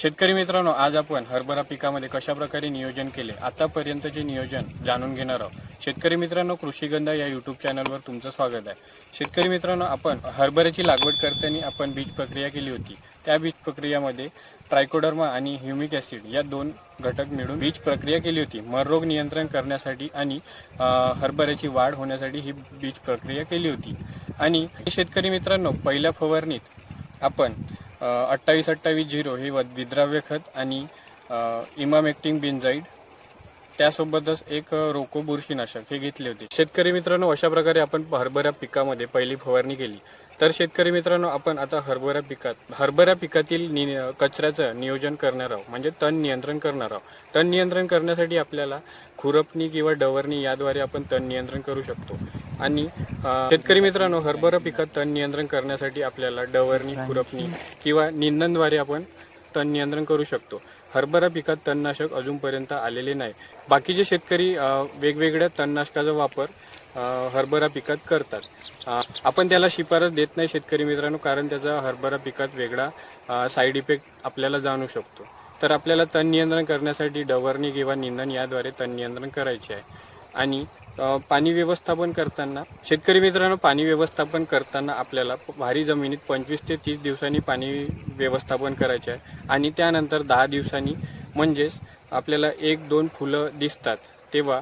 शेतकरी मित्रांनो आज आपण हरभरा पिकामध्ये कशा प्रकारे नियोजन केले आतापर्यंतचे नियोजन जाणून घेणार आहोत. शेतकरी मित्रांनो कृषीगंधा या युट्यूब चॅनलवर तुमचं स्वागत आहे. शेतकरी मित्रांनो आपण हरभऱ्याची लागवड करताना आपण बीज प्रक्रिया केली होती. त्या बीज प्रक्रियामध्ये ट्रायकोडर्मा आणि ह्युमिक ॲसिड या दोन घटक मिळून बीज प्रक्रिया केली होती. मररोग नियंत्रण करण्यासाठी आणि हरभऱ्याची वाढ होण्यासाठी ही बीज प्रक्रिया केली होती. आणि शेतकरी मित्रांनो पहिल्या फवारणीत आपण अठ्ठावीस अठ्ठावीस झिरो हे विद्राव्य खत आणि इमामेक्टिंग बिनजाईड त्यासोबतच एक रोको बुरशीनाशक हे घेतले होते. शेतकरी मित्रांनो अशा प्रकारे आपण हरभरा पिकामध्ये पहिली फवारणी केली. तर शेतकरी मित्रांनो आपण आता हरभरा पिकात हरभरा पिकातील नि कचऱ्याचं नियोजन करणार आहोत. म्हणजे तण नियंत्रण करणार आहोत. तण नियंत्रण करण्यासाठी आपल्याला खुरपणी किंवा डवरणी याद्वारे आपण तण नियंत्रण करू शकतो. आणि शेतकरी मित्रांनो हरभरा पिकात तण नियंत्रण करण्यासाठी आपल्याला डवरणी खुरपणी किंवा निंदनद्वारे आपण तण नियंत्रण करू शकतो. हरभरा पिकात तणनाशक अजूनपर्यंत आलेले नाही. बाकीचे शेतकरी वेगवेगळ्या तणनाशकाचा वापर हरभरा पिकात करतात. आपण त्याला शिफारस देत नाही शेतकरी मित्रांनो कारण त्याचा हरभरा पिकात वेगळा साईड इफेक्ट आपल्याला जाणू शकतो. तर आपल्याला तण नियंत्रण करण्यासाठी डवरणी किंवा निंदन याद्वारे तण नियंत्रण करायचे आहे. आणि पाणी व्यवस्थापन करताना शेतकरी मित्रांनो पाणी व्यवस्थापन करताना आपल्याला भारी जमिनीत पंचवीस ते तीस दिवसांनी पाणी व्यवस्थापन करायचे आहे. आणि त्यानंतर दहा दिवसांनी म्हणजेच आपल्याला एक दोन फुलं दिसतात. तेव्हा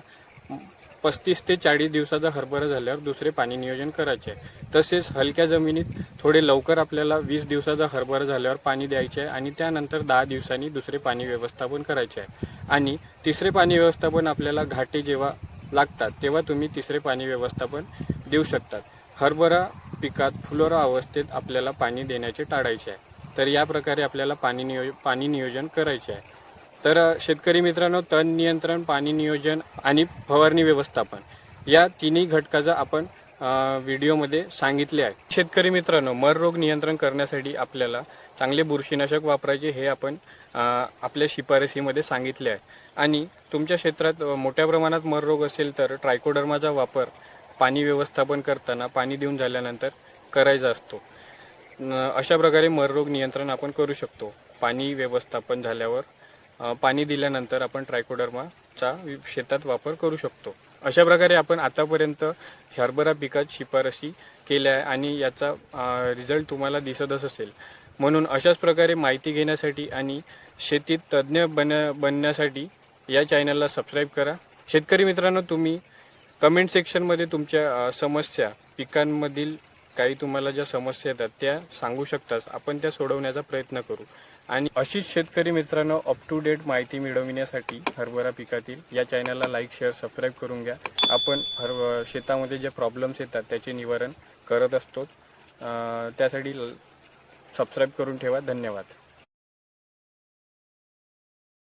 पस्तीस ते चाळीस दिवसाचा हरभरा झाल्यावर दुसरे पाणी नियोजन करायचे आहे. तसेच हलक्या जमिनीत थोडे लवकर आपल्याला वीस दिवसाचा हरभरा झाल्यावर पाणी द्यायचे आहे. आणि त्यानंतर दहा दिवसांनी दुसरे पाणी व्यवस्थापन करायचे आहे. आणि तिसरे पाणी व्यवस्थापन आपल्याला घाटे जेव्हा लागतात तेव्हा तुम्ही तिसरे पाणी व्यवस्थापन देऊ शकतात. हरभरा पिकात फुलोरा अवस्थेत आपल्याला पाणी देण्याचे टाळायचे आहे. तर या प्रकारे आपल्याला पाणी नियोज पाणी नियोजन करायचे आहे. तर शेतकरी मित्रांनो तण नियंत्रण पाणी नियोजन आणि फवारणी व्यवस्थापन या तिन्ही घटकाचा आपण व्हिडिओमध्ये सांगितले आहे. शेतकरी मित्रांनो मर रोग नियंत्रण करण्यासाठी आपल्याला चांगले बुरशीनाशक वापरायचे हे आपण आपल्या शिफारसीमध्ये सांगितले आहे. आणि तुमच्या क्षेत्रात मोठ्या प्रमाणात मर रोग असेल तर ट्रायकोडर्माचा वापर पाणी व्यवस्थापन करताना पाणी देऊन झाल्यानंतर करायचा असतो. अशा प्रकारे मररोग नियंत्रण आपण करू शकतो. पाणी व्यवस्थापन झाल्यावर पाणी दिल्यानंतर आपण ट्रायकोडर्माचा शेतात वापर करू शकतो. अशा प्रकारे आपण आतापर्यंत हरभरा पिकात शिफारशी केल्या आहे आणि याचा रिझल्ट तुम्हाला दिसतच असेल. म्हणून अशाच प्रकारे माहिती घेण्यासाठी आणि शेतीत तज्ज्ञ बन बनण्यासाठी या चॅनलला सबस्क्राईब करा. शेतकरी मित्रांनो तुम्ही कमेंट सेक्शनमध्ये तुमच्या समस्या पिकांमधील काही तुम्हाला ज्या समस्या येतात त्या सांगू शकताच आपण त्या सोडवण्याचा प्रयत्न करू. आणि अशीच शेतकरी मित्रांनो अप टू डेट माहिती मिळवण्यासाठी हरभरा पिकातील या चॅनलला लाईक शेअर सबस्क्राईब करून घ्या. आपण हर शेतामध्ये जे प्रॉब्लेम्स येतात त्याचे निवारण करत असतो. त्यासाठी सबस्क्राईब करून ठेवा. धन्यवाद.